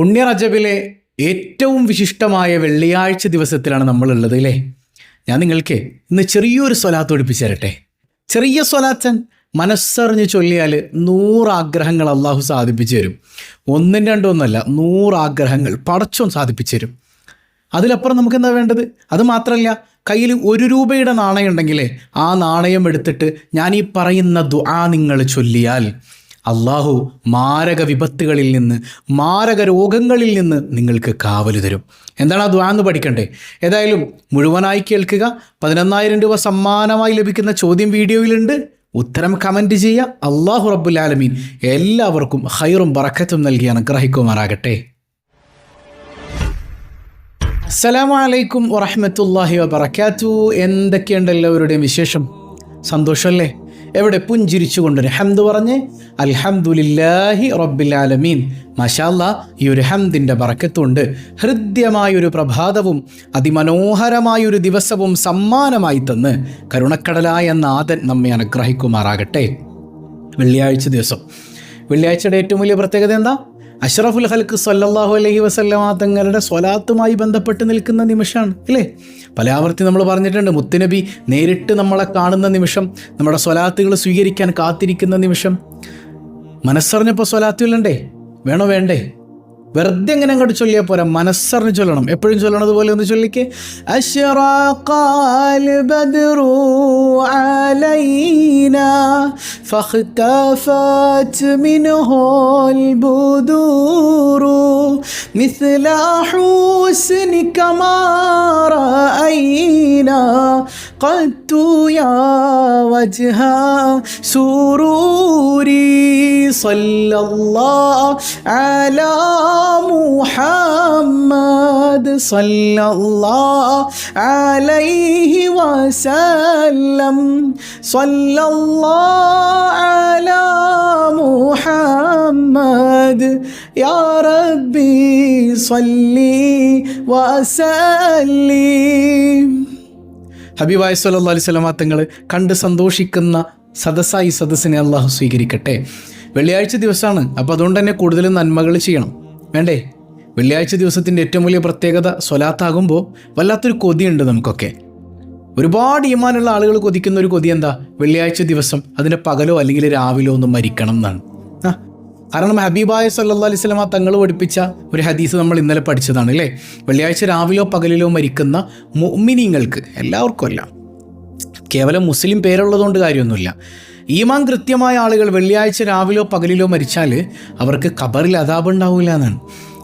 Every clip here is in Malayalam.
പുണ്യ റജബിലെ ഏറ്റവും വിശിഷ്ടമായ വെള്ളിയാഴ്ച ദിവസത്തിലാണ് നമ്മളുള്ളത് അല്ലേ ഞാൻ നിങ്ങൾക്ക് ഇന്ന് ചെറിയൊരു സ്വലാത്ത് പഠിപ്പിച്ചു തരട്ടെ. ചെറിയ സ്വലാത്തൻ മനസ്സറിഞ്ഞ് ചൊല്ലിയാൽ നൂറാഗ്രഹങ്ങൾ അള്ളാഹു സാധിപ്പിച്ചു തരും. ഒന്നും രണ്ടും ഒന്നല്ല നൂറാഗ്രഹങ്ങൾ പടച്ചോൻ സാധിപ്പിച്ചു തരും. അതിലപ്പുറം നമുക്ക് എന്താ വേണ്ടത്? അത് മാത്രമല്ല കയ്യിൽ ഒരു രൂപയുടെ നാണയം ഉണ്ടെങ്കിലേ ആ നാണയം എടുത്തിട്ട് ഞാൻ ഈ പറയുന്ന ദുആ നിങ്ങൾ ചൊല്ലിയാൽ അള്ളാഹു മാരക വിപത്തുകളിൽ നിന്ന് മാരക രോഗങ്ങളിൽ നിന്ന് നിങ്ങൾക്ക് കാവൽ തരും. എന്താണ് ആ ദുആ പഠിക്കണ്ടേ? ഏതായാലും മുഴുവനായി കേൾക്കുക. പതിനൊന്നായിരം രൂപ സമ്മാനമായി ലഭിക്കുന്ന ചോദ്യം വീഡിയോയിലുണ്ട്. ഉത്തരം കമന്റ് ചെയ്യുക. അള്ളാഹു റബ്ബുലാലമീൻ എല്ലാവർക്കും ഹൈറും ബറക്കത്തും നൽകി അനുഗ്രഹിക്കുമാറാകട്ടെ. അസ്സലാമു അലൈക്കും വറഹ്മത്തുള്ളാഹി വബറകാത്തു. എന്തൊക്കെയുണ്ട് എല്ലാവരുടെയും വിശേഷം? സന്തോഷമല്ലേ? എവിടെ പുഞ്ചിരിച്ചുകൊണ്ടൊരു ഹംദ് പറഞ്ഞ് അൽഹംദുലില്ലാഹി റബ്ബിൽ ആലമീൻ. മഷാല്ല ഈ ഒരു ഹംദിന്റെ ബറക്കത്തുണ്ട്. ഹൃദ്യമായൊരു പ്രഭാതവും അതിമനോഹരമായൊരു ദിവസവും സമ്മാനമായി തന്ന് കരുണക്കടലായ നാഥൻ നമ്മെ അനുഗ്രഹിക്കുമാറാകട്ടെ. വെള്ളിയാഴ്ച ദിവസം. വെള്ളിയാഴ്ചയുടെ ഏറ്റവും വലിയ പ്രത്യേകത എന്താ? അഷ്റഫുൽ ഹൽക്ക് സല്ലാഹു അലൈഹി വസല്ലമ തങ്ങളുടെ സ്വലാത്തുമായി ബന്ധപ്പെട്ട് നിൽക്കുന്ന നിമിഷമാണ് അല്ലേ പലാവർത്തി നമ്മൾ പറഞ്ഞിട്ടുണ്ട് മുത്തുനബി നേരിട്ട് നമ്മളെ കാണുന്ന നിമിഷം നമ്മുടെ സ്വലാത്തുകൾ സ്വീകരിക്കാൻ കാത്തിരിക്കുന്ന നിമിഷം. മനസ്സറിഞ്ഞപ്പോൾ സ്വലാത്തുകളുണ്ടേ? വേണോ വേണ്ടേ? വെറുതെ എങ്ങനെ അങ്ങോട്ട് ചൊല്ലിയാൽ പോരാ. മനസ്സറിഞ്ഞ് ചൊല്ലണം. എപ്പോഴും ചൊല്ലണത് പോലെ ഒന്ന് ചൊല്ലിക്ക്. അശ്റാഖാൽ സല്ലല്ലാ അലൈനാ മുഹമ്മദ് അലൈഹി വസല്ലം അല മുഹമ്മദ് യാ റബ്ബി സല്ലി വസല്ലീം ഹബീബായ സല്ലാ അലൈഹി തങ്ങൾ കണ്ട് സന്തോഷിക്കുന്ന സദസ്സായി സദസ്സിനെ അള്ളാഹു സ്വീകരിക്കട്ടെ. വെള്ളിയാഴ്ച ദിവസമാണ് അപ്പോൾ അതുകൊണ്ട് തന്നെ കൂടുതൽ നന്മകൾ ചെയ്യണം. വേണ്ടേ? വെള്ളിയാഴ്ച ദിവസത്തിന്റെ ഏറ്റവും വലിയ പ്രത്യേകത സ്വലാത്താകുമ്പോൾ വല്ലാത്തൊരു കൊതിയുണ്ട് നമുക്കൊക്കെ. ഒരുപാട് ഈമാനുള്ള ആളുകൾ കൊതിക്കുന്ന ഒരു കൊതി എന്താ വെള്ളിയാഴ്ച ദിവസം അതിന്റെ പകലോ അല്ലെങ്കിൽ രാവിലോ ഒന്ന് മരിക്കണം എന്നാണ്. ആ കാരണം ഹബീബായ സല്ലാ അലൈഹി സ്വലമ തങ്ങൾ പഠിപ്പിച്ച ഒരു ഹദീസ് നമ്മൾ ഇന്നലെ പഠിച്ചതാണ് അല്ലേ? വെള്ളിയാഴ്ച രാവിലോ പകലിലോ മരിക്കുന്ന മുഅ്മിനീങ്ങൾക്ക് എല്ലാവർക്കും അല്ല. കേവലം മുസ്ലിം പേരുള്ളതുകൊണ്ട് കാര്യമൊന്നുമില്ല. ഈമാൻ കൃത്യമായ ആളുകൾ വെള്ളിയാഴ്ച രാവിലോ പകലിലോ മരിച്ചാൽ അവർക്ക് ഖബറിൽ അതാപ് ഉണ്ടാവില്ല എന്നാണ്.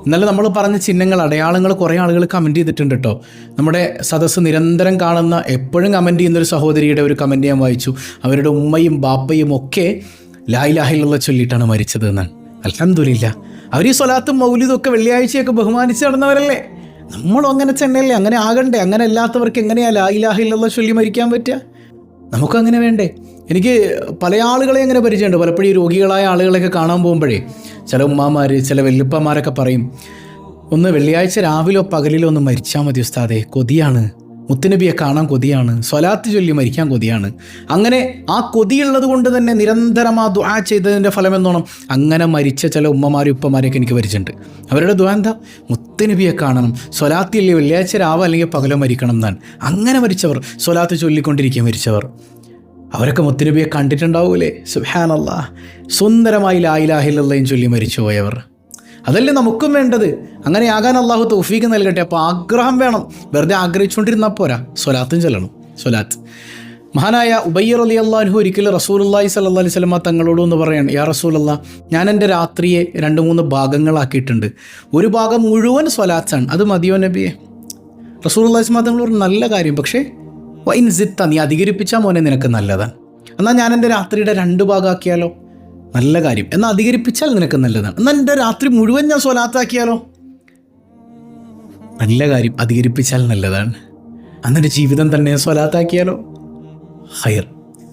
ഇന്നലെ നമ്മൾ പറഞ്ഞ ചിഹ്നങ്ങൾ അടയാളങ്ങൾ കുറേ ആളുകൾ കമന്റ് ചെയ്തിട്ടുണ്ട് കേട്ടോ. നമ്മുടെ സദസ്സ് നിരന്തരം കാണുന്ന എപ്പോഴും കമന്റ് ചെയ്യുന്നൊരു സഹോദരിയുടെ ഒരു കമന്റ് ഞാൻ വായിച്ചു. അവരുടെ ഉമ്മയും ബാപ്പയും ഒക്കെ ലായിലാഹിലുള്ള ചൊല്ലിയിട്ടാണ് മരിച്ചത് എന്നാണ്. അലഹമില്ല അവർ ഈ സ്വലാത്തും മൗലിതും ഒക്കെ വെള്ളിയാഴ്ചയൊക്കെ ബഹുമാനിച്ച് നടന്നവരല്ലേ? നമ്മളും അങ്ങനെ ചെന്നല്ലേ അങ്ങനെ ആകണ്ടേ? അങ്ങനെ അല്ലാത്തവർക്ക് എങ്ങനെയാ ലായിലാഹിലുള്ള ചൊല്ലി മരിക്കാൻ പറ്റുക? നമുക്കങ്ങനെ വേണ്ടേ? എനിക്ക് പല ആളുകളെ അങ്ങനെ പരിചയമുണ്ട്. പലപ്പോഴും രോഗികളായ ആളുകളെയൊക്കെ കാണാൻ പോകുമ്പോഴേ ചില ഉമ്മാമാർ ചില വല്യപ്പന്മാരൊക്കെ പറയും ഒന്ന് വെള്ളിയാഴ്ച രാവിലോ പകലിലോ ഒന്ന് മരിച്ചാൽ മതി ഉസ്താദേ. കൊതിയാണ്. മുത്തുനബിയെ കാണാൻ കൊതിയാണ്. സ്വലാത്ത് ചൊല്ലി മരിക്കാൻ കൊതിയാണ്. അങ്ങനെ ആ കൊതിയുള്ളത് കൊണ്ട് തന്നെ നിരന്തരം ആ ദ്വാ ചെയ്തതിന്റെ ഫലം എന്നോണം അങ്ങനെ മരിച്ച ചില ഉമ്മമാരും ഉപ്പമാരെയൊക്കെ എനിക്ക് പരിചയമുണ്ട്. അവരുടെ ദ്വാ എന്താ? മുത്തുനബിയെ കാണണം. സ്വലാത്തില്ലേ വെള്ളിയാഴ്ച രാവ് അല്ലെങ്കിൽ പകലോ മരിക്കണം എന്നാണ്. അങ്ങനെ മരിച്ചവർ സ്വലാത്ത് ചൊല്ലിക്കൊണ്ടിരിക്കുക മരിച്ചവർ. അവരൊക്കെ മുത്തുനബിയെ കണ്ടിട്ടുണ്ടാവൂലേ? സുഹാനല്ല സുന്ദരമായി ലായിലാഹില്ലയും ചൊല്ലി മരിച്ചു പോയവർ. അതല്ലേ നമുക്കും വേണ്ടത്? അങ്ങനെ ആകാൻ അള്ളാഹു തൗഫീക്ക് നൽകട്ടെ. അപ്പോൾ ആഗ്രഹം വേണം. വെറുതെ ആഗ്രഹിച്ചുകൊണ്ടിരുന്നാൽ പോരാ. സ്വലാത്തും ചെല്ലണം. സ്വലാത്ത്. മഹാനായ ഉബയ്യർ അലി അള്ളാഹു ഒരിക്കലും റസൂലി സല്ലാ അലൈഹി സ്വലമ തങ്ങളോട് എന്ന് പറയാണ് യാ റസൂലല്ല ഞാൻ എന്റെ രാത്രിയെ രണ്ട് മൂന്ന് ഭാഗങ്ങളാക്കിയിട്ടുണ്ട്. ഒരു ഭാഗം മുഴുവൻ സ്വലാത്താണ്. അത് മതിയോ നബിയെ? റസൂൽ സ്വലാ തങ്ങൾ ഒരു നല്ല കാര്യം. പക്ഷേ വൈൻ സിത്ത നീ അധികരിപ്പിച്ചാൽ മോനെ നിനക്ക് നല്ലതാണ് എന്നാൽ ഞാൻ എന്റെ രാത്രിയുടെ രണ്ട് ഭാഗമാക്കിയാലോ? നല്ല കാര്യം. എന്നാൽ അധികരിപ്പിച്ചാൽ നിനക്ക് നല്ലതാണ് എന്നാൽ എന്റെ രാത്രി മുഴുവൻ ഞാൻ സ്വലാത്താക്കിയാലോ? നല്ല കാര്യം. അധികരിപ്പിച്ചാൽ നല്ലതാണ്. അന്നെന്റെ ജീവിതം തന്നെ സ്വലാത്താക്കിയാലോ? ഹയർ.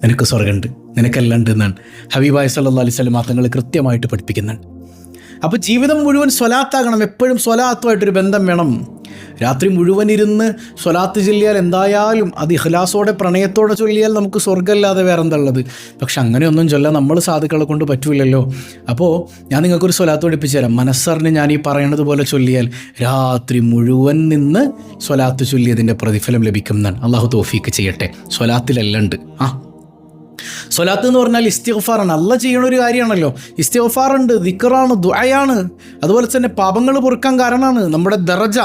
നിനക്ക് സ്വർഗമുണ്ട് നിനക്കെല്ലാം ഉണ്ട് എന്നാണ് ഹബീബായ് സല്ലാ അലൈഹി സ്വലം മാത്രങ്ങൾ കൃത്യമായിട്ട് പഠിപ്പിക്കുന്നുണ്ട്. അപ്പോൾ ജീവിതം മുഴുവൻ സ്വലാത്താകണം. എപ്പോഴും സ്വലാത്തുമായിട്ടൊരു ബന്ധം വേണം. രാത്രി മുഴുവൻ ഇരുന്ന് സ്വലാത്ത് ചൊല്ലിയാൽ എന്തായാലും അത് ഇഖ്ലാസോടെ പ്രണയത്തോടെ ചൊല്ലിയാൽ നമുക്ക് സ്വർഗമല്ലാതെ വേറെ എന്തുള്ളത് പക്ഷെ അങ്ങനെയൊന്നും ചൊല്ലാൻ നമ്മൾ സാധുക്കളെ കൊണ്ട് പറ്റൂലല്ലോ. അപ്പോൾ ഞാൻ നിങ്ങൾക്കൊരു സ്വലാത്ത് പഠിപ്പിച്ചു തരാം. മനസ്സറിന് ഞാൻ ഈ പറയണത് പോലെ ചൊല്ലിയാൽ രാത്രി മുഴുവൻ നിന്ന് സ്വലാത്ത് ചൊല്ലിയതിന്റെ പ്രതിഫലം ലഭിക്കും എന്നാണ്. അള്ളാഹു തോഫീക്ക് ചെയ്യട്ടെ. സ്വലാത്തിലല്ലണ്ട്. ആ. സ്വലാത്ത് എന്ന് പറഞ്ഞാൽ ഇസ്തിഗ്ഫാറാണ്. അല്ല ചെയ്യണ ഒരു കാര്യമാണല്ലോ. ഇസ്തിഗ്ഫാറുണ്ട് ദിക്കറാണ് ദുആയാണ്. അതുപോലെ തന്നെ പാപങ്ങൾ പൊറുക്കാൻ കാരണമാണ്. നമ്മുടെ ദറജ.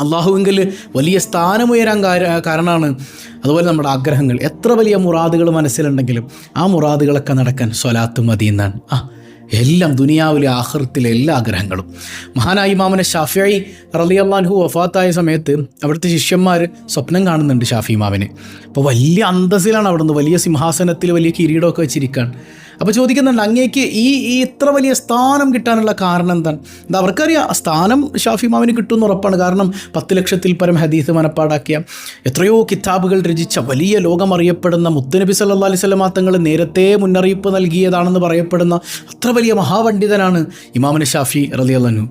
അള്ളാഹുവിങ്കിൽ വലിയ സ്ഥാനമുയരാൻ കാരണമാണ് അതുപോലെ നമ്മുടെ ആഗ്രഹങ്ങൾ. എത്ര വലിയ മുറാദുകൾ മനസ്സിലുണ്ടെങ്കിലും ആ മുറാദുകളൊക്കെ നടക്കാൻ സ്വലാത്ത് മതി എന്നാണ്. ആ എല്ലാം ദുനിയാവിലെ ആഹൃത്തിലെ എല്ലാ ആഗ്രഹങ്ങളും. മഹാനായി ഇമാമനെ ഷാഫിയായി റലി അള്ളാൻഹു വഫാത്തായ സമയത്ത് അവിടുത്തെ ശിഷ്യന്മാർ സ്വപ്നം കാണുന്നുണ്ട് ഷാഫി ഇമാമിനെ. അപ്പോൾ വലിയ അന്തസ്സിലാണ് അവിടുന്ന് വലിയ സിംഹാസനത്തിൽ വലിയ കിരീടമൊക്കെ വെച്ചിരിക്കുകയാണ് അപ്പോൾ ചോദിക്കുന്നുണ്ട് അങ്ങേക്ക് ഈ ഈ ഇത്ര വലിയ സ്ഥാനം കിട്ടാനുള്ള കാരണം എന്താണ്? എന്താ അവർക്കറിയാം സ്ഥാനം ഷാഫി മാമിന് കിട്ടുമെന്ന് ഉറപ്പാണ്. കാരണം പത്ത് ലക്ഷത്തിൽ പരം ഹദീസ് മനപ്പാടാക്കിയ എത്രയോ കിതാബുകൾ രചിച്ച വലിയ ലോകം അറിയപ്പെടുന്ന മുത്തുനബി സല്ലാ അലൈഹി സ്വലമാ തങ്ങൾ നേരത്തെ മുന്നറിയിപ്പ് നൽകിയതാണെന്ന് പറയപ്പെടുന്ന അത്ര വലിയ മഹാപണ്ഡിതനാണ് ഇമാമിന് ഷാഫി റലിയല്ലു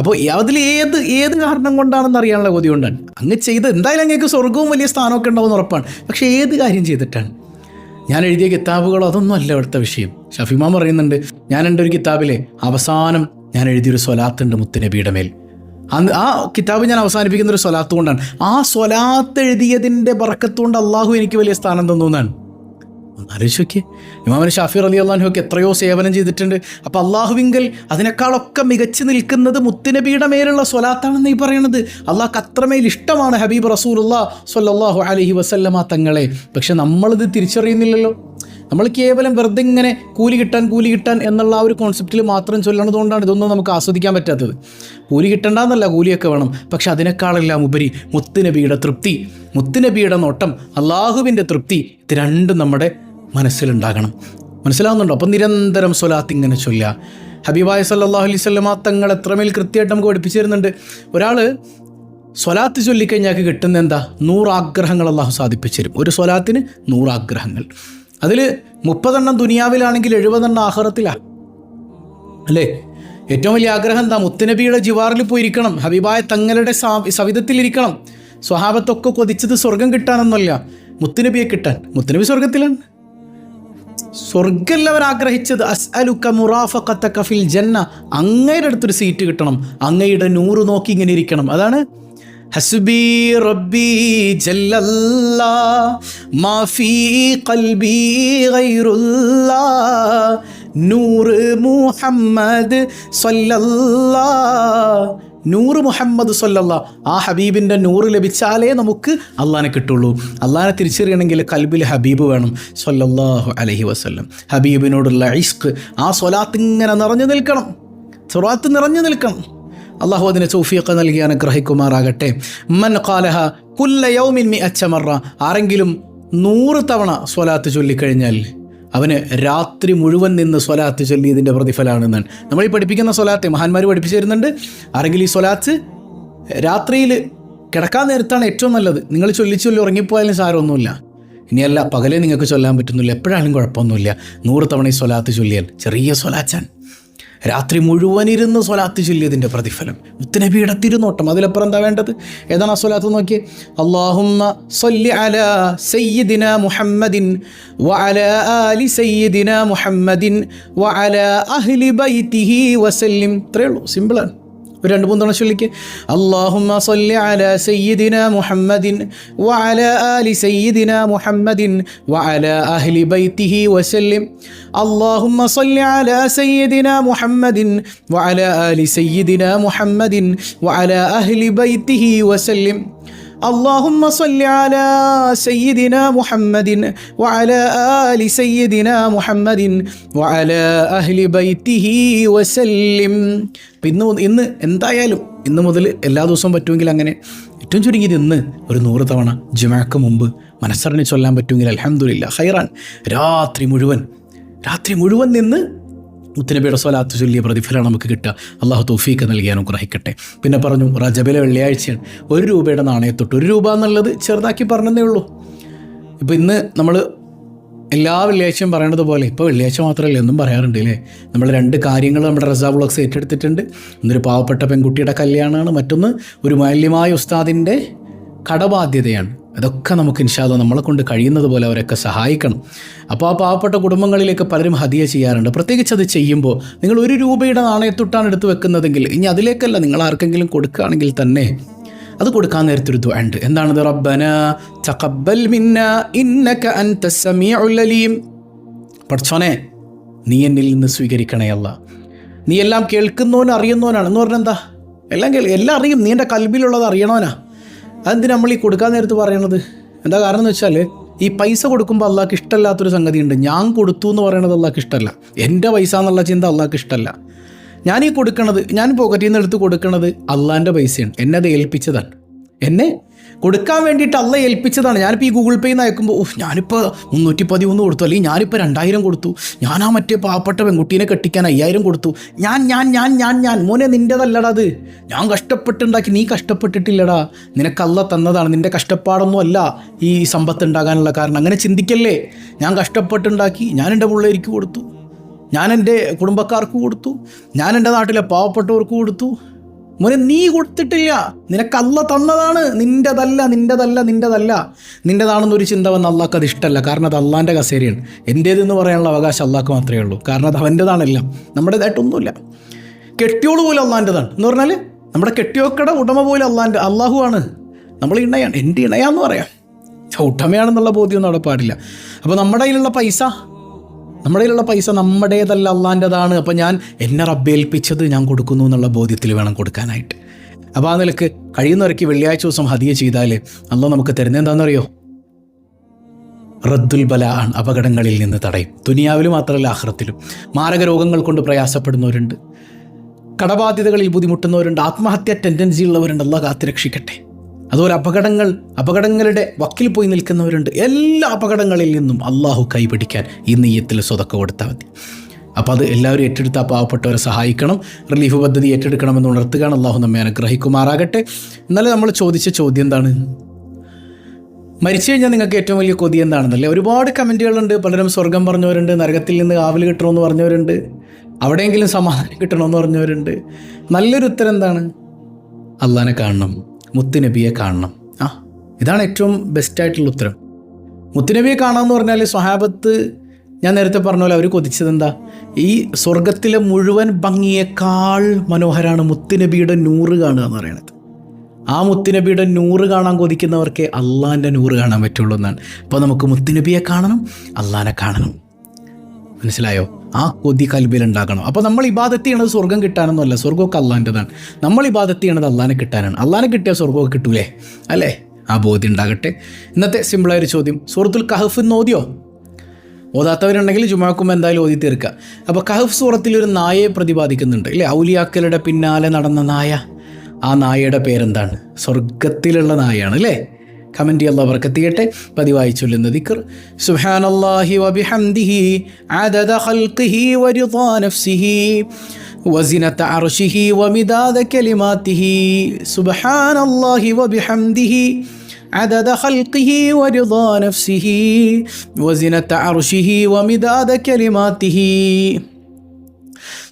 അപ്പോൾ അതിൽ ഏത് ഏത് കാരണം കൊണ്ടാണെന്ന് അറിയാനുള്ള കൊതി കൊണ്ടാണ് അങ്ങ് ചെയ്ത് എന്തായാലും അങ്ങേക്ക് സ്വർഗവും വലിയ സ്ഥാനമൊക്കെ ഉണ്ടാവുമെന്ന് ഉറപ്പാണ്. പക്ഷേ ഏത് കാര്യം ചെയ്തിട്ടാണ്? ഞാൻ എഴുതിയ കിതാബുകൾ അതൊന്നും അല്ല ഇവിടുത്തെ വിഷയം. ഷഫിമാൻ പറയുന്നുണ്ട് ഞാൻ എന്റെ ഒരു കിതാബിലെ അവസാനം ഞാൻ എഴുതിയൊരു സ്വലാത്തുണ്ട് മുത്തുനബിയുടെ മേൽ. അന്ന് ആ കിതാബ് ഞാൻ അവസാനിപ്പിക്കുന്ന ഒരു സ്വലാത്ത് കൊണ്ടാണ്. ആ സ്വലാത്ത് എഴുതിയതിന്റെ പറക്കത്തുകൊണ്ട് അള്ളാഹു എനിക്ക് വലിയ സ്ഥാനം തന്നു എന്നാണ്. ഒന്ന് ആലോചിച്ച് നോക്കിയേ ഇമാമൻ ഷാഫി അലി അള്ളാഹുക്ക് എത്രയോ സേവനം ചെയ്തിട്ടുണ്ട്. അപ്പം അള്ളാഹുവിങ്കൽ അതിനേക്കാളൊക്കെ മികച്ചു നിൽക്കുന്നത് മുത്തുനബിയുടെ മേലുള്ള സ്വലാത്താണെന്ന് ഈ പറയണത്. അള്ളാഹ്ക്ക് അത്രമേൽ ഇഷ്ടമാണ് ഹബീബ് റസൂലുള്ള സൊല്ലാഹു അലഹി വസല്ലമ തങ്ങളെ. പക്ഷെ നമ്മളിത് തിരിച്ചറിയുന്നില്ലല്ലോ. നമ്മൾ കേവലം വെറുതെ ഇങ്ങനെ കൂലി കിട്ടാൻ കൂലി കിട്ടാൻ എന്നുള്ള ആ ഒരു കോൺസെപ്റ്റിൽ മാത്രം ചൊല്ലണതുകൊണ്ടാണ് ഇതൊന്നും നമുക്ക് ആസ്വദിക്കാൻ പറ്റാത്തത്. കൂലി കിട്ടണ്ടെന്നല്ല കൂലിയൊക്കെ വേണം. പക്ഷെ അതിനേക്കാളെല്ലാം ഉപരി മുത്തുനബിയുടെ തൃപ്തി മുത്തുനബിയുടെ നോട്ടം അള്ളാഹുവിന്റെ തൃപ്തി ഇത് രണ്ടും നമ്മുടെ മനസ്സിലുണ്ടാകണം. മനസ്സിലാവുന്നുണ്ടോ? അപ്പം നിരന്തരം സ്വലാത്ത് ഇങ്ങനെ ചൊല്ലുക. ഹബീബായ സല്ലാഹു അലൈഹി സ്വലമ തങ്ങൾ എത്രമേൽ കൃത്യമായിട്ട് നമുക്ക് പഠിപ്പിച്ചു തരുന്നുണ്ട്. ഒരാൾ സ്വലാത്ത് ചൊല്ലിക്കഴിഞ്ഞാൽ കിട്ടുന്ന എന്താ? നൂറാഗ്രഹങ്ങൾ അള്ളാഹു സാധിപ്പിച്ചു തരും. ഒരു സ്വലാത്തിന് നൂറാഗ്രഹങ്ങൾ അതിൽ മുപ്പതെണ്ണം ദുനിയാവിലാണെങ്കിൽ എഴുപതെണ്ണം ആഹ്റത്തിലാണ് അല്ലേ? ഏറ്റവും വലിയ ആഗ്രഹം എന്താ? മുത്തനബിയുടെ ജിവാറിൽ പോയിരിക്കണം. ഹബീബായ തങ്ങളുടെ സവിധത്തിലിരിക്കണം സ്വഹാബത്തൊക്കെ കൊതിച്ചത് സ്വർഗം കിട്ടാനൊന്നുമല്ല. മുത്തുനബിയെ കിട്ടാൻ. മുത്തുനബി സ്വർഗത്തിലാണ് സ്വർഗല്ല അവർ ആഗ്രഹിച്ചത് അസ്അലുക്ക മുറാഫക്കത്ത കഫിൽ ജന്ന. അങ്ങയുടെ അടുത്തൊരു സീറ്റ് കിട്ടണം. അങ്ങയുടെ നൂറ് നോക്കി ഇങ്ങനെ ഇരിക്കണം. അതാണ് ഹസ്ബി റബ്ബി ജല്ലല്ലാ മാഫി കൽബി ഗൈറുല്ലാ നൂറ് മുഹമ്മദ് സല്ലല്ലാ നൂറ് മുഹമ്മദ് സൊല്ലല്ല ആ ഹബീബിന്റെ നൂറ് ലഭിച്ചാലേ നമുക്ക് അള്ളാനെ കിട്ടുള്ളൂ. അള്ളാനെ തിരിച്ചറിയണമെങ്കിൽ കൽബിൽ ഹബീബ് വേണം. സൊല്ലാഹു അലഹി വസല്ലം. ഹബീബിനോടുള്ള ഇഷ്ക്. ആ സ്വലാത്ത് ഇങ്ങനെ നിറഞ്ഞു നിൽക്കണം. സ്വലാത്ത് നിറഞ്ഞു നിൽക്കണം. അള്ളാഹു അതിന് സൂഫിയൊക്കെ നൽകി അനുഗ്രഹിക്കുമാറാകട്ടെ. മൻ കാലഹ കുല്ല യൗമിൻ മി അച്ചമറ ആരെങ്കിലും നൂറ് തവണ സ്വലാത്ത് ചൊല്ലിക്കഴിഞ്ഞാൽ അവന് രാത്രി മുഴുവൻ നിന്ന് സ്വലാത്ത് ചൊല്ലിയതിന്റെ പ്രതിഫലമാണെന്നാണ് നമ്മൾ ഈ പഠിപ്പിക്കുന്ന സ്വലാത്ത് മഹാന്മാർ പഠിപ്പിച്ചു തരുന്നുണ്ട്. ആരെങ്കിലും ഈ സ്വലാത്ത് രാത്രിയിൽ കിടക്കാൻ നേരത്താണ് ഏറ്റവും നല്ലത്. നിങ്ങൾ ചൊല്ലി ചൊല്ലി ഉറങ്ങിപ്പോയാലും സാരമൊന്നുമില്ല. ഇനിയല്ല പകലേ നിങ്ങൾക്ക് ചൊല്ലാൻ പറ്റുന്നില്ല എപ്പോഴാണെങ്കിലും കുഴപ്പമൊന്നുമില്ല. നൂറ് തവണ ഈ സ്വലാത്ത് ചൊല്ലിയാൽ ചെറിയ സ്വലാച്ചാൻ രാത്രി മുഴുവൻ ഇരുന്ന് സ്വലാത്ത് ചൊല്ലിയതിന്റെ പ്രതിഫലം. മുത്തനബിയുടെ തിരുനോട്ടം. അതിലപ്പുറം എന്താ വേണ്ടത്? ഏതാണ് ആ സ്വലാത്ത് നോക്കി അള്ളാഹുമ്മ സല്ലി അല സയ്യിദിന മുഹമ്മദിൻ വഅല ആലി സയ്യിദിന മുഹമ്മദിൻ വഅല അഹ്ലി ബൈതിഹി വസല്ലിം. ഇത്രയേ ഉള്ളൂ. സിമ്പിളാണ് ഒരു രണ്ട് മൂന്ന് തവണ ചൊല്ലിക്ക്. അള്ളാഹുമ്മ സല്ലി അല സയ്യിദിന മുഹമ്മദിൻ വഅല ആലി സയ്യിദിന മുഹമ്മദിൻ വഅല അഹ്ലി ബൈതിഹി വസല്ലിം. അള്ളാഹുമ്മ സല്ലി അല സയ്യിദിന മുഹമ്മദിൻ വഅല ആലി സയ്യിദിന മുഹമ്മദിൻ വഅല അഹ്ലി ബൈതിഹി വസല്ലിം. اللهم صل على سيدنا محمد وعلى آل سيدنا محمد وعلى أهل بيته وسلم ഇന്ന് ഇന്ന് എന്തായാലും ഇന്ന് മുതൽ എല്ലാ ദിവസവും പറ്റുമെങ്കിൽ അങ്ങനെ ഏറ്റവും ചുരുങ്ങിയത് ഇന്ന് ഒരു നൂറ് തവണ ജുമാക്ക് മുമ്പ് മനസ്സറിഞ്ഞ് ചൊല്ലാൻ പറ്റുമെങ്കിൽ അലഹമുല്ല ഹൈറാൻ രാത്രി മുഴുവൻ രാത്രി മുഴുവൻ നിന്ന് മുത്തനബിയുടെ സ്വലാത്ത് ചൊല്ലിയ പ്രതിഫലമാണ് നമുക്ക് കിട്ടുക. അള്ളാഹു തൗഫീക്ക് നൽകി അനുഗ്രഹിക്കട്ടെ. പിന്നെ പറഞ്ഞു റജബിലെ വെള്ളിയാഴ്ചയാണ്. ഒരു രൂപയുടെ നാണയത്തൊട്ട് ഒരു രൂപ എന്നുള്ളത് ചെറുതാക്കി പറഞ്ഞതേ ഉള്ളൂ. ഇപ്പോൾ ഇന്ന് നമ്മൾ എല്ലാ വെള്ളിയാഴ്ചയും പറയണത് പോലെ ഇപ്പോൾ വെള്ളിയാഴ്ച മാത്രമല്ല എന്നും പറയാറുണ്ട് അല്ലേ? നമ്മൾ രണ്ട് കാര്യങ്ങൾ നമ്മുടെ റസാ ബ്ലോക്സ് ഏറ്റെടുത്തിട്ടുണ്ട്. ഒന്നൊരു പാവപ്പെട്ട പെൺകുട്ടിയുടെ കല്യാണമാണ്. മറ്റൊന്ന് ഒരു മാല്യമായ ഉസ്താദിന്റെ കടബാധ്യതയാണ്. അതൊക്കെ നമുക്ക് ഇൻഷാല്ല നമ്മളെ കൊണ്ട് കഴിയുന്നത് പോലെ അവരൊക്കെ സഹായിക്കണം. അപ്പോൾ ആ പാവപ്പെട്ട കുടുംബങ്ങളിലേക്ക് പലരും ഹദിയ ചെയ്യാറുണ്ട്. പ്രത്യേകിച്ച് അത് ചെയ്യുമ്പോൾ നിങ്ങൾ ഒരു രൂപയുടെ നാണയത്തൊട്ടാണ് എടുത്ത് വെക്കുന്നതെങ്കിൽ ഇനി അതിലേക്കല്ല നിങ്ങൾ ആർക്കെങ്കിലും കൊടുക്കുകയാണെങ്കിൽ തന്നെ അത് കൊടുക്കാൻ നേരത്തൊരു ദുണ്ട് എന്താണത്? റബ്ബന ചക്കബൽ മിന്ന ഇന്നക അൻത അലീം. പഠിച്ചോനെ നീ എന്നിൽ നിന്ന് സ്വീകരിക്കണേ അല്ല. നീ എല്ലാം കേൾക്കുന്നവനും അറിയുന്നവനാണ്. എന്ന് പറഞ്ഞാൽ എല്ലാം കേൾ എല്ലാം അറിയും. നീ എന്റെ കൽബിലുള്ളത് അറിയണവനാ. അതെന്തിനാ നമ്മൾ ഈ കൊടുക്കാൻ നേരത്ത് പറയണത്? എന്താ കാരണം എന്ന് വെച്ചാൽ ഈ പൈസ കൊടുക്കുമ്പോൾ അള്ളാഹ്ക്ക് ഇഷ്ടമല്ലാത്തൊരു സംഗതിയുണ്ട്. ഞാൻ കൊടുത്തു എന്ന് പറയണത് അള്ളാഹ്ക്ക് ഇഷ്ടമല്ല. എന്റെ പൈസ എന്നുള്ള ചിന്ത അള്ളാഹ്ക്ക് ഇഷ്ടമല്ല. ഞാൻ ഈ കൊടുക്കണത് ഞാൻ പോക്കറ്റിൽ നിന്ന് എടുത്ത് കൊടുക്കണത് അള്ളാന്റെ പൈസയാണ്. എന്നെ അത് ഏൽപ്പിച്ചതാണ്. എന്നെ കൊടുക്കാൻ വേണ്ടിയിട്ട് അല്ല ഏൽപ്പിച്ചതാണ്. ഞാനിപ്പോൾ ഈ ഗൂഗിൾ പേയിൽ നിന്ന് അയക്കുമ്പോൾ ഓഹ് ഞാനിപ്പോൾ മുന്നൂറ്റി പതിമൂന്ന് കൊടുത്തു. അല്ലെങ്കിൽ ഞാനിപ്പോൾ രണ്ടായിരം കൊടുത്തു. ഞാൻ ആ മറ്റേ പാവപ്പെട്ട പെൺകുട്ടീനെ കെട്ടിക്കാൻ അയ്യായിരം കൊടുത്തു. ഞാൻ ഞാൻ ഞാൻ ഞാൻ ഞാൻ. മോനെ നിന്റെതല്ലടാ അത്. ഞാൻ കഷ്ടപ്പെട്ടുണ്ടാക്കി നീ കഷ്ടപ്പെട്ടിട്ടില്ലടാ. നിനക്ക് അല്ല തന്നതാണ്. നിന്റെ കഷ്ടപ്പാടൊന്നും അല്ല ഈ സമ്പത്ത് ഉണ്ടാകാനുള്ള കാരണം. അങ്ങനെ ചിന്തിക്കല്ലേ? ഞാൻ കഷ്ടപ്പെട്ടുണ്ടാക്കി ഞാൻ എന്റെ പിള്ളേർക്ക് കൊടുത്തു. ഞാൻ എന്റെ കുടുംബക്കാർക്ക് കൊടുത്തു. ഞാൻ എന്റെ നാട്ടിലെ പാവപ്പെട്ടവർക്ക് കൊടുത്തു. മോനെ നീ കൊടുത്തിട്ടില്ല. നിനക്ക് അല്ല തന്നതാണ്. നിന്റെതല്ല നിന്റെതല്ല നിന്റെതല്ല നിന്റെതാണെന്നൊരു ചിന്ത വന്ന അള്ളാഹ്ക്ക് അത് ഇഷ്ടമല്ല കാരണം അത് അള്ളാന്റെ കസേരയാണ്. എന്റേതെന്ന് പറയാനുള്ള അവകാശം അള്ളാഹ്ക്ക് മാത്രമേ ഉള്ളൂ. കാരണം അത് അവന്റെതാണെല്ലാം നമ്മുടേതായിട്ടൊന്നുമില്ല. കെട്ടിയോൾ പോലും അള്ളാന്റെതാണ് എന്ന് പറഞ്ഞാൽ നമ്മുടെ കെട്ടിയോക്കടെ ഉടമ പോലും അള്ളാന്റെ അള്ളാഹു ആണ് നമ്മൾ ഇണയാണ്. എന്റെ ഇണയാന്ന് പറയാം. ഉടമയാണെന്നുള്ള ബോധ്യമൊന്നും അവിടെ പാടില്ല. അപ്പോൾ നമ്മുടെ കയ്യിലുള്ള പൈസ നമ്മുടെ കയ്യിലുള്ള പൈസ നമ്മുടേതല്ല അള്ളാന്റെതാണ് അപ്പോൾ ഞാൻ എന്നെ റബ്ബേൽപ്പിച്ചത് ഞാൻ കൊടുക്കുന്നു എന്നുള്ള ബോധ്യത്തിൽ വേണം കൊടുക്കാനായിട്ട്. അപ്പോൾ ആ നിലയ്ക്ക് കഴിയുന്നവരക്ക് വെള്ളിയാഴ്ച ദിവസം ഹതിയ ചെയ്താൽ അല്ല നമുക്ക് തരുന്നത് എന്താണെന്നറിയോ? റദ്ദുൽ ബല ആണ് അപകടങ്ങളിൽ നിന്ന് തടയും. ദുനിയാവിൽ മാത്രമല്ല ആഹ്റത്തിലും. മാരക രോഗങ്ങൾ കൊണ്ട് പ്രയാസപ്പെടുന്നവരുണ്ട്. കടബാധ്യതകളിൽ ബുദ്ധിമുട്ടുന്നവരുണ്ട്. ആത്മഹത്യ ടെൻഡൻസി ഉള്ളവരുണ്ട് അല്ല കാത്തുരക്ഷിക്കട്ടെ. അതുപോലെ അപകടങ്ങൾ അപകടങ്ങളുടെ വക്കിൽ പോയി നിൽക്കുന്നവരുണ്ട്. എല്ലാ അപകടങ്ങളിൽ നിന്നും അള്ളാഹു കൈപിടിക്കാൻ ഈ നെയ്യത്തിൽ സ്വതക്ക കൊടുത്താൽ മതി. അപ്പോൾ അത് എല്ലാവരും ഏറ്റെടുത്ത ആ പാവപ്പെട്ടവരെ സഹായിക്കണം. റിലീഫ് പദ്ധതി ഏറ്റെടുക്കണമെന്ന് ഉണർത്തുകയാണ്. അള്ളാഹു നമ്മെ അനുഗ്രഹിക്കുമാറാകട്ടെ. എന്നാലും നമ്മൾ ചോദിച്ച ചോദ്യം എന്താണ്? മരിച്ചു കഴിഞ്ഞാൽ നിങ്ങൾക്ക് ഏറ്റവും വലിയ കൊതി എന്താണെന്നല്ലേ? ഒരുപാട് കമന്റുകളുണ്ട്. പലരും സ്വർഗം പറഞ്ഞവരുണ്ട്. നരകത്തിൽ നിന്ന് കാവൽ കിട്ടണമെന്ന് പറഞ്ഞവരുണ്ട്. അവിടെയെങ്കിലും സമാധാനം കിട്ടണമെന്ന് പറഞ്ഞവരുണ്ട്. നല്ലൊരു ഉത്തരം എന്താണ്? അള്ളാനെ കാണണം. മുത്തുനബിയെ കാണണം. ആ ഇതാണ് ഏറ്റവും ബെസ്റ്റായിട്ടുള്ള ഉത്തരം. മുത്തുനബിയെ കാണാമെന്ന് പറഞ്ഞാൽ സ്വഹാബത്ത് ഞാൻ നേരത്തെ പറഞ്ഞ പോലെ അവർ കൊതിച്ചത് എന്താ? ഈ സ്വർഗത്തിലെ മുഴുവൻ ഭംഗിയേക്കാൾ മനോഹരമാണ് മുത്തുനബിയുടെ നൂറ് കാണുക എന്ന് പറയുന്നത് ആ മുത്തുനബിയുടെ നൂറ് കാണാൻ കൊതിക്കുന്നവർക്ക് അള്ളാന്റെ നൂറ് കാണാൻ പറ്റുള്ളൂ എന്നാണ്. അപ്പോൾ നമുക്ക് മുത്തുനബിയെ കാണണം അള്ളാനെ കാണണം. മനസ്സിലായോ? ആ കൊതി കൽബിൽ ഉണ്ടാക്കണം അപ്പോൾ നമ്മൾ ഇബാദത്ത് ചെയ്യണത് സ്വർഗം കിട്ടാനൊന്നുമല്ല സ്വർഗമൊക്കെ അള്ളാന്റെതാണ് നമ്മൾ ഇബാദത്ത് ചെയ്യണത് അള്ളാനെ കിട്ടാനാണ്. അള്ളാനെ കിട്ടിയാൽ സ്വർഗമൊക്കെ കിട്ടൂലേ? അല്ലേ? ആ ബോധ്യം ഉണ്ടാകട്ടെ. ഇന്നത്തെ സിമ്പിളായൊരു ചോദ്യം. സൂറത്തുൽ കഹഫ് എന്ന് ഓതിയോ? ഓതാത്തവരുണ്ടെങ്കിൽ ജുമാക്കുമ്പോൾ എന്തായാലും ഓതി തീർക്കുക അപ്പോൾ കഹഫ് സൂറത്തിൽ ഒരു നായയെ പ്രതിപാദിക്കുന്നുണ്ട്. അല്ലേ ഔലിയാക്കലുടെ പിന്നാലെ നടന്ന നായ. ആ നായയുടെ പേരെന്താണ്? സ്വർഗത്തിലുള്ള നായയാണ് അല്ലേ? കമൻറ്റ് അള്ളാഹ് ബർക്കത്തിയട്ടെ പതിവായി ചൊല്ലുന്ന ദിക്കർ സുഹാനല്ലാഹി വബിഹംദിഹി അദദ ഖൽഖിഹി വരിദാ നഫ്സിഹി وزنة عرشه ومداد كلماته سبحان الله وبحمده عدد خلقه ورضا نفسه وزنة عرشه ومداد كلماته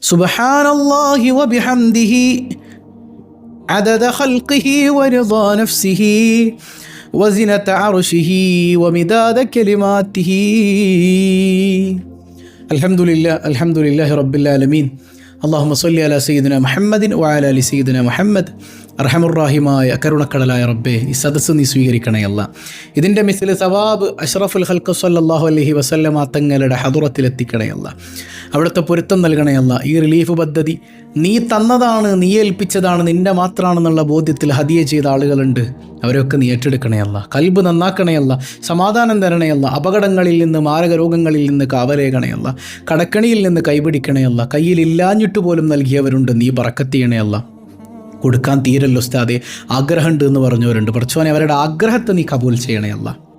سبحان الله وبحمده عدد خلقه ورضا نفسه وزنة عرشه ومداد كلماته الحمد لله الحمد لله رب العالمين اللهم صل على سيدنا محمد وعلى ال سيدنا محمد അർഹമുറാഹിമായ കരുണക്കടലായ റബ്ബേ ഈ സദസ്സ് നീ സ്വീകരിക്കണേ അല്ല ഇതിൻ്റെ മിസിൽ സവാബ് അഷ്റഫുൽ ഹൽക്ക് സല്ലാഹു അലഹി വസല്ലമ തങ്ങളുടെ ഹദുറത്തിലെത്തിക്കണേ അല്ല അവിടുത്തെ പൊരുത്തം നൽകണേ ഈ റിലീഫ് പദ്ധതി നീ തന്നതാണ് നീ ഏൽപ്പിച്ചതാണ് നിന്റെ മാത്രമാണെന്നുള്ള ബോധ്യത്തിൽ ഹതിയ ചെയ്ത ആളുകളുണ്ട്. അവരൊക്കെ നീ ഏറ്റെടുക്കണേയല്ല കൽബ് നന്നാക്കണേ അല്ല. സമാധാനം തരണേ അല്ല. അപകടങ്ങളിൽ നിന്ന് മാരക രോഗങ്ങളിൽ നിന്ന് കാവലേകണയല്ല കടക്കണിയിൽ നിന്ന് കൈപിടിക്കണേ കയ്യിൽ ഇല്ലാഞ്ഞിട്ട് പോലും നൽകിയവരുണ്ട്. നീ പറക്കത്തിയണയല്ല കൊടുക്കാൻ തീരല്ലോ ഉസ്താദെ. ആഗ്രഹമുണ്ട് എന്ന് പറഞ്ഞവരുണ്ട്. പഠിച്ചോനെ അവരുടെ ആഗ്രഹത്തെ നീ കബൂൽ ചെയ്യണേ അല്ല.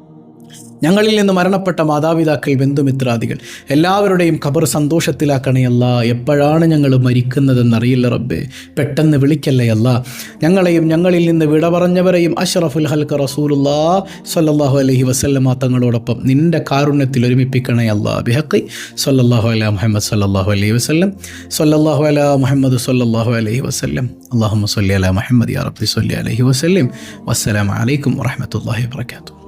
ഞങ്ങളിൽ നിന്ന് മരണപ്പെട്ട മാതാപിതാക്കൾ ബന്ധുമിത്രാദികൾ എല്ലാവരുടെയും ഖബർ സന്തോഷത്തിലാക്കണയല്ല എപ്പോഴാണ് ഞങ്ങൾ മരിക്കുന്നതെന്നറിയില്ല റബ്ബേ. പെട്ടെന്ന് വിളിക്കല്ലയല്ല ഞങ്ങളെയും ഞങ്ങളിൽ നിന്ന് വിട പറഞ്ഞവരെയും അഷറഫുൽ ഹൽക്ക് റസൂലുല്ലാ സല്ലാഹു അലഹി വസല്ലമ തങ്ങളോടൊപ്പം നിന്റെ കാരുണ്യത്തിൽ ഒരുമിപ്പിക്കണയല്ല ബിഹക്കി സല്ലല്ലാഹു അല മുഹമ്മദ് സല്ലാഹു അലൈഹി വസല്ലം. സല്ലല്ലാഹു അല മുഹമ്മദ് സല്ലല്ലാഹു അലൈഹി വസ്ല്ലം. അള്ളാഹു സല്ലി അല മുഹമ്മദ് യാ റബ്ബി സല്ലി അലഹി വസ്ല്ലം. വസ്സലാം അലൈക്കും വറഹ്മത്തുള്ളാഹി വബറകാതുഹു.